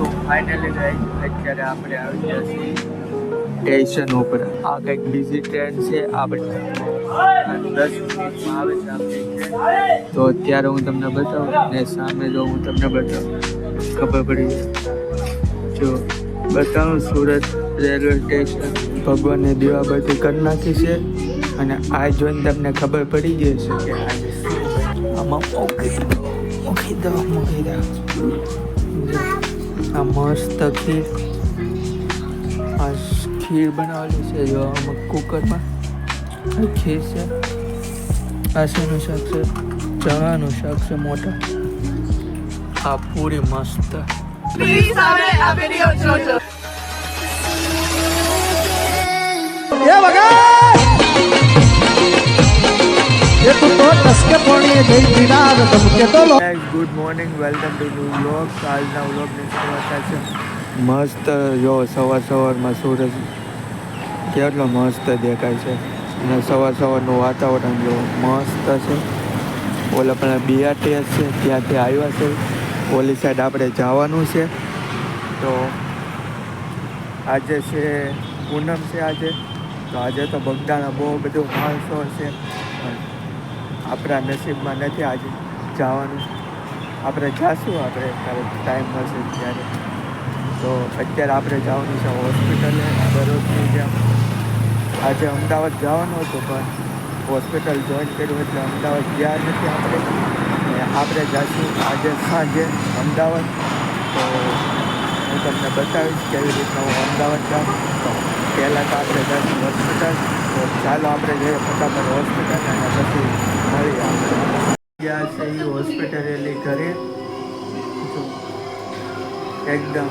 તો ફાઇનલી અત્યારે આપણે આવી ગયા છીએ સ્ટેશન ઉપર. આ કંઈક બીજી ટ્રેન છે આપણે દસ મિનિટમાં આવે છે આપણી તો અત્યારે હું તમને બતાવું ને સામે જો હું તમને બતાવું. ખબર પડી જો, બતાવું સુરત રેલવે સ્ટેશન ભગવાનની દીવાબત્તી કરી નાખી છે અને આ જોઈને તમને ખબર પડી ગઈ છે કે. આમાં મૂકી દો મૂકી દો મૂકી દો. આ મસ્ત ખીર. આ ખીર બનાવેલી છે જો આમાં કુકરમાં. આ ખીર છે. આ શેનું શાક છે? ચણાનું શાક છે મોટા. આ પૂરી મસ્ત. Yeah, my તો good morning welcome to new vlog આજના વ્લોગની શરૂઆત છે. મસ્ત જો સવાર સવારમાં સૂરજ કેટલો મસ્ત દેખાય છે. અને સવાર સવારનું વાતાવરણ જો મસ્ત છે. ઓલા પણ બીઆરટીએસ છે, ત્યાંથી આવ્યા છે. ઓલી સાઈડ આપણે જવાનું છે. તો આજે છે પૂનમ છે આજે. તો આજે તો બગદાણા બહુ બધું માણસો છે. આપણા નસીબમાં નથી આજે જવાનું. આપણે જાશું આપણે ટાઈમ મળશે ત્યારે. તો અત્યારે આપણે જવાનું છે હોસ્પિટલે દરરોજની જેમ. આજે અમદાવાદ જવાનું હતું, પણ હોસ્પિટલ જોઈન કર્યું એટલે અમદાવાદ ગયા નથી આપણે. આપણે જાશું આજે સાંજે અમદાવાદ. તો હું તમને બતાવીશ કેવી રીતના હું અમદાવાદ જાઉં. તો પહેલાં તો આપણે જઈશું હોસ્પિટલ તો ચાલો આપણે જઈએ ફટાફટ હોસ્પિટલ અને પછી ગયા છે એ હોસ્પિટલે લઈ ઘરે એકદમ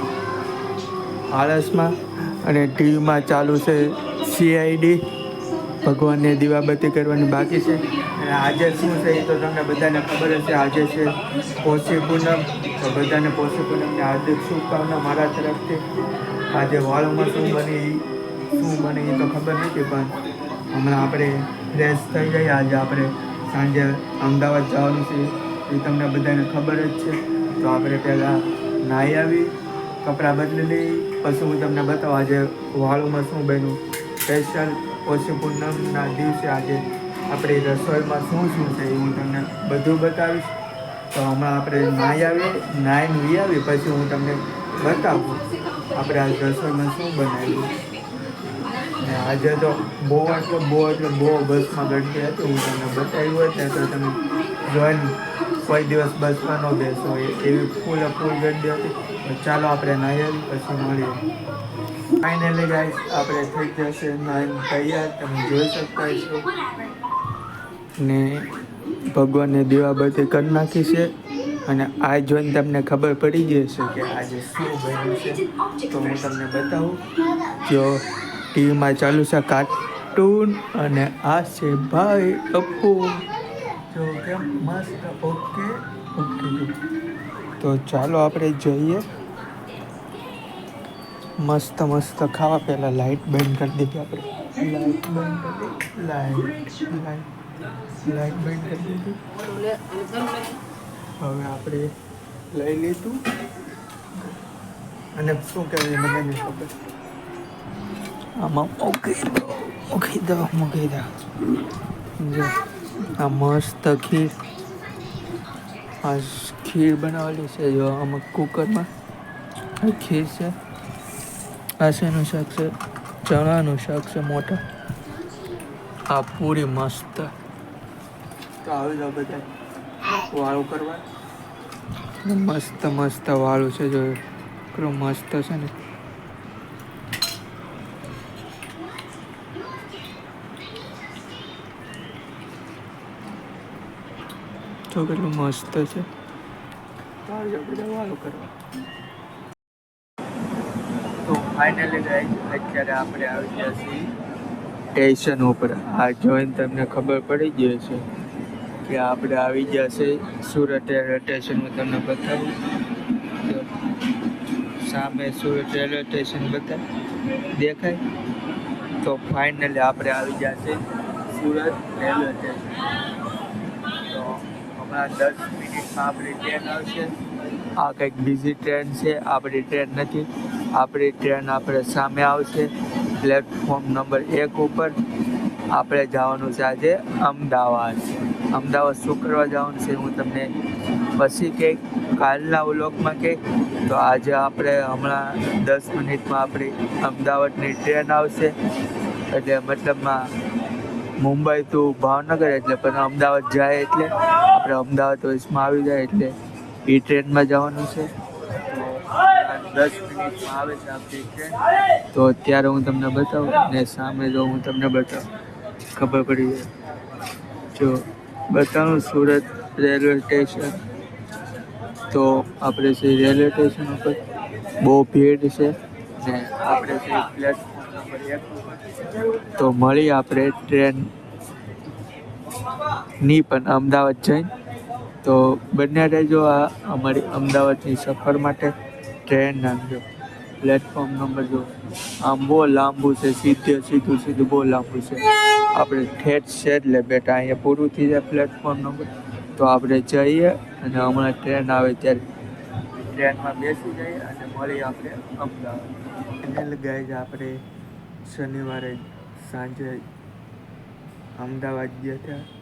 આળસમાં અને ટીવીમાં ચાલુ છે સીઆઈડી ભગવાનને દીવાબત્તી કરવાની બાકી છે. અને આજે શું છે એ તો તમને બધાને ખબર હશે. આજે છે પોષી પૂનમ. તો બધાને પોષી પૂનમની હાર્દિક શુભકામના મારા તરફથી. આજે વાળોમાં શું બને શું બને એ તો ખબર નથી, પણ હમણાં આપણે ફ્રેશ થઈ જઈએ આજે આપણે સાંજે અમદાવાદ જવાનું છે, એ તમને બધાને ખબર જ છે. તો આપણે પહેલાં નાહી આવી, કપડાં બદલી લઈ, પછી હું તમને બતાવું આજે વાળુમાં શું બન્યું. સ્પેશિયલ ઓછી પૂનમના દિવસે આજે આપણી રસોઈમાં શું શું છે એ હું તમને બધું બતાવીશ. તો હમણાં આપણે નાહી આવીએ નાહીને વી આવી, પછી હું તમને બતાવું. આપણે આજ રસોઈમાં શું બનાવ્યું. ને આજે તો બહુ એટલે બહુ એટલે બહુ બસમાં ગળતી હતી. હું તમને બતાવ્યું હોય ત્યાં તો તમે જોઈન કોઈ દિવસ બસમાં ન બેસો. એવી ફૂલ ફૂલ ગરદી હતી. ચાલો આપણે નાહીએ પછી મળીએ. ફાઇનલી ગાઈસ આપણે થઈ જશે નાઈન તૈયાર. તમે જોઈ શકતા છો ને ભગવાનને દીવાબત્તી કરી નાખી છે. અને આ જોઈને તમને ખબર પડી જશે કે આજે શું બન્યું છે. તો હું તમને બતાવું. જો ટીવીમાં ચાલુ છે કાર્ટૂન અને આ છે ભાઈ અપ્પુ. જો કેમ? મસ્ત. ઓકે. ઓકે તો ચાલો આપણે જઈએ. મસ્ત મસ્ત ખાવા. પહેલાં લાઇટ બંધ કરી દીધી આપણે. લાઇટ બંધ કરી લાઇટ લાઇટ લાઇટ બંધ કરી દીધી હવે આપણે લઈ લીધું. અને શું કહેવાય મને ખબર. આમાં મૂકી દો મૂકી દો મૂકી દો. જો, આ મસ્ત ખીર. આ ખીર બનાવેલી છે, જો, આમાં કુકરમાં. આ ખીર છે આ શાક છે, ચણાનું શાક છે, મોટા. આ પૂરી મસ્ત. તો આવી જાઓ બધા. વાળું કરવા. મસ્ત મસ્ત વાળું છે, જો. મસ્ત છે ને. તો કેટલું મસ્ત છે. તો ફાઇનલી ફાઇનલી અત્યારે આપણે આવી ગયા છીએ સ્ટેશન ઉપર. આ જોઈને તમને ખબર પડી ગઈ છે કે આપણે આવી ગયા છે સુરત રેલવે સ્ટેશનમાં તમને બતાવું. સામે સુરત રેલવે સ્ટેશન બતાવ. દેખાય? તો ફાઇનલી આપણે આવી ગયા છે સુરત રેલવે સ્ટેશન હમણાં દસ મિનિટમાં આપણી ટ્રેન આવશે. આ કંઈક બીજી ટ્રેન છે, આપણી ટ્રેન નથી. આપણી ટ્રેન આપણે સામે આવશે. પ્લેટફોર્મ નંબર એક ઉપર આપણે જવાનું છે આજે અમદાવાદ. અમદાવાદ શું કરવા જવાનું છે હું તમને પછી કંઈક કાલના વ્લોગમાં કંઈક તો આજે આપણે હમણાં દસ મિનિટમાં આપણી અમદાવાદની ટ્રેન આવશે. એટલે મતલબમાં મુંબઈ ટુ ભાવનગર એટલે પણ અમદાવાદ જાય એટલે આપણે અમદાવાદ વચમાં આવી જાય એટલે એ ટ્રેનમાં જવાનું છે. દસ મિનિટમાં આવે છે આપણી ટ્રેન. તો અત્યારે હું તમને બતાવું ને સામે જો હું તમને બતાવું. ખબર પડી જાય. જો બતાવું સુરત રેલવે સ્ટેશન. તો આપણે છે રેલવે સ્ટેશન ઉપર બહુ ભીડ છે ને આપણે છે પ્લેટફોર્મ નંબર એક તો મળી આપણે ટ્રેન ની પણ અમદાવાદ જઈને તો બંને રહેજો આ અમારી અમદાવાદની સફર માટે. ટ્રેન નાખજો. પ્લેટફોર્મ નંબર જો. આમ બહુ લાંબુ છે, સીધે સીધું સીધું બહુ લાંબુ છે. આપણે ઠેઠ છે એટલે બેટા અહીંયા પૂરું થઈ જાય પ્લેટફોર્મ નંબર તો આપણે જઈએ અને હમણાં ટ્રેન આવે ત્યારે ટ્રેનમાં બેસી જઈએ અને મળીએ આપણે અમદાવાદ. એને ગાઈઝ આપણે શનિવારે સાંજે અમદાવાદ ગયા હતા.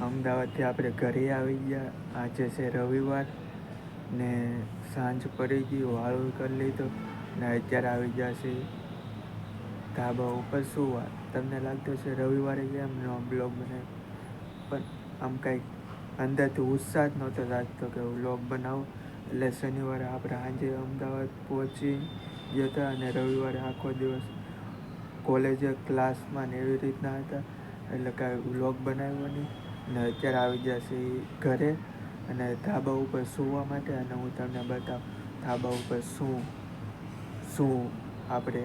અમદાવાદથી આપણે ઘરે આવી ગયા. આજે છે રવિવાર ને સાંજ પડી ગઈ, વાળું કરી લીધો ને અત્યારે આવી ગયા છે ધાબા ઉપર. શું વાત? તમને લાગતું છે રવિવારે કેમ નો બ્લોગ બનાવ્યો? પણ આમ કંઈક અંદરથી ઉત્સાહ જ નહોતો લાગતો કે વ્લોગ બનાવો. એટલે શનિવારે આપણે સાંજે અમદાવાદ પહોંચી ગયા હતા અને રવિવારે આખો દિવસ કોલેજે ક્લાસમાં ને એવી રીતના હતા. એટલે કાંઈ વ્લોગ બનાવ્યો નહીં. અને અત્યારે આવી ગયા છે ઘરે અને ધાબા ઉપર સૂવા માટે અને હું તમને બતાવ, ધાબા ઉપર શું શું આપણે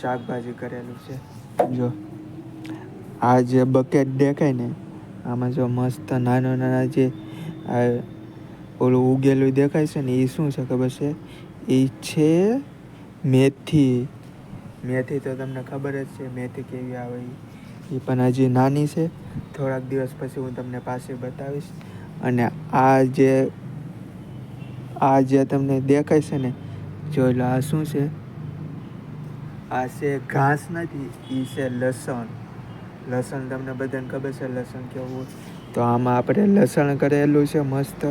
શાકભાજી કરેલું છે. જો, આ જે બકેટ દેખાય ને, આમાં જો મસ્ત નાના નાના જે આ ઓલું ઉગેલું દેખાય છે ને એ શું છે ખબર છે? એ છે મેથી. મેથી તો તમને ખબર જ છે, મેથી કેવી આવે એ પણ હજી નાની છે. થોડાક દિવસ પછી હું તમને પાસે બતાવીશ. અને આ જે આ જે તમને દેખાય છે ને, જોઈ લો આ શું છે? આ છે ઘાસ નથી એ છે લસણ. લસણ તમને બધાને ખબર છે, લસણ કેવું તો આમાં આપણે લસણ કરેલું છે મસ્ત.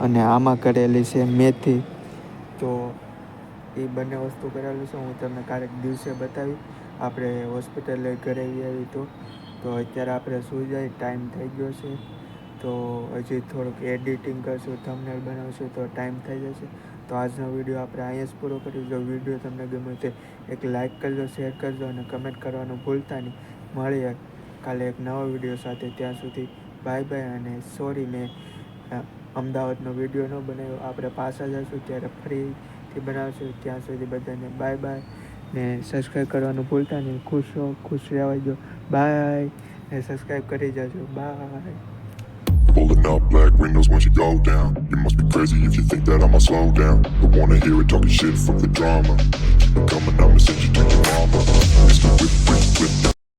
અને આમાં કરેલી છે મેથી. તો એ બંને વસ્તુ કરેલું છે. હું તમને કાંઈક દિવસે બતાવી આપણે હોસ્પિટલે ઘરે આવી તો તો અત્યારે આપણે સુઈ જાય, ટાઈમ થઈ ગયો છે. તો હજી થોડુંક એડિટિંગ કરશું થંબનેલ બનાવશું, તો ટાઈમ થઈ જશે. તો આજનો વીડિયો આપણે અહીંયા જ પૂરો કર્યો જો વીડિયો તમને ગમે તે એક લાઇક કરજો, શેર કરજો અને કમેન્ટ કરવાનું ભૂલતા નહીં. મળીએ કાલે એક નવો વીડિયો સાથે. ત્યાં સુધી બાય બાય અને સોરી, મેં અમદાવાદનો વીડિયો ન બનાવ્યો. આપણે પાછા જશું ત્યારે ફરીથી બનાવશું ત્યાં સુધી બધાને બાય બાય ને સબસ્ક્રાઈબ કરવાનું ભૂલતા નહીં ખુશ રહો ખુશ રહેવા જો બાય ને સબસ્ક્રાઈબ કરી જજો bye Rolling up black windows once you go down. You must be crazy if you think that I'ma slow down. Don't wanna hear it talking shit, fuck the drama. Keep it coming, I'ma send you to your mama. Mr. Whip, whip, whip.